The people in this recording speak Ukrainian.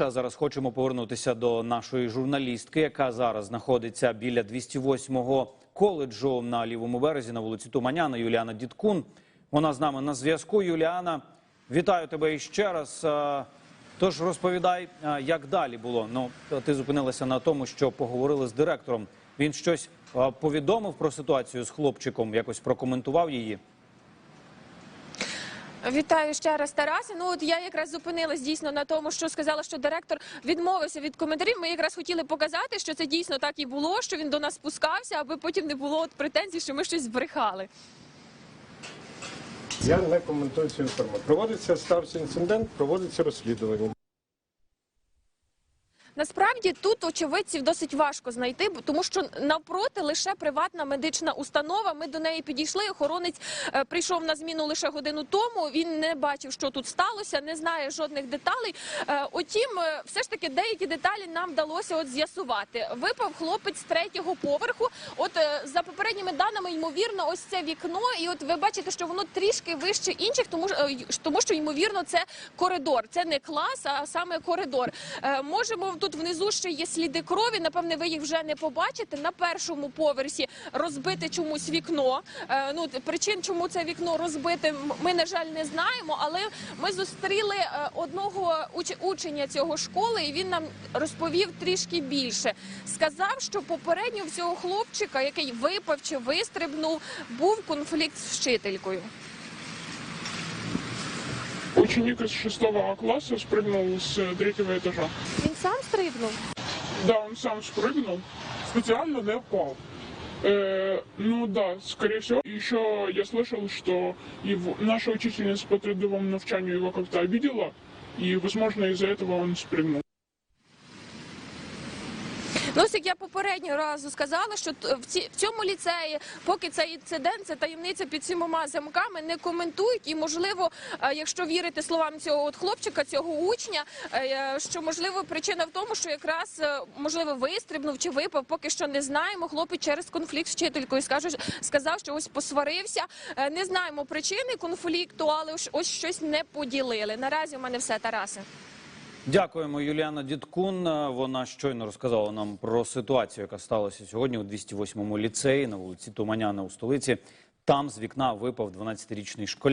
А зараз хочемо повернутися до нашої журналістки, яка зараз знаходиться біля 208-го коледжу на лівому березі на вулиці Туманяна. Юліана Діткун. Вона з нами на зв'язку. Юліана, вітаю тебе іще раз. Тож розповідай, як далі було. Ну ти зупинилася на тому, що поговорили з директором. Він щось повідомив про ситуацію з хлопчиком, якось прокоментував її. Вітаю ще раз, Тарасе. Ну от я якраз зупинилась дійсно на тому, що сказала, що директор відмовився від коментарів. Ми якраз хотіли показати, що це дійсно так і було, що він до нас спускався, аби потім не було от претензій, що ми щось збрехали. Я не коментую цю інформацію. Проводиться стався інцидент, проводиться розслідування. Насправді тут очевидців досить важко знайти, тому що навпроти лише приватна медична установа. Ми до неї підійшли. Охоронець е, прийшов на зміну лише годину тому. Він не бачив, що тут сталося, не знає жодних деталей. Е, Утім, е, все ж таки деякі деталі нам вдалося от з'ясувати. Випав хлопець з третього поверху. Попередніми даними, ймовірно, ось це вікно, і от ви бачите, що воно трішки вище інших, тому е, тому що ймовірно це коридор. Це не клас, а саме коридор. Е, Можемо тут внизу ще є сліди крові. Напевне, ви їх вже не побачите. На першому поверсі розбите чомусь вікно. Е, Ну причин, чому це вікно розбите, ми на жаль не знаємо. Але ми зустріли одного уч- ученя цього школи, і він нам розповів трішки більше. Сказав, що попередньо в цього хлопчика, який випав чи вистрибнув, був конфлікт з вчителькою. Ученик из шестого класса спрыгнул с э, третьего этажа. Він сам стрибнув. Да, он сам спрыгнул, специально не упал. Э, ну да, скорее всего. Еще я слышал, что его, наша учительница по трудовому навчанию его как-то обидела, и, возможно, из-за этого он спрыгнул. Ну, як я попереднього разу сказала, що в, цьому ліцеї, поки цей інцидент, це таємниця під сімома замками, не коментують. І можливо, е, якщо вірити словам цього хлопчика, цього учня, е, що можливо причина в тому, що якраз е, можливо вистрибнув чи випав, поки що не знаємо. Хлопець через конфлікт з вчителькою скаже, сказав, що ось посварився. Е, Не знаємо причини конфлікту, але ось щось не поділили. Наразі у мене все, Тарасе. Дякуємо, Юліана Діткун. Е, Вона щойно розказала нам про ситуацію, яка сталася сьогодні у 208-му ліцеї на вулиці Туманяна у столиці. Там з вікна випав 12-річний школяр.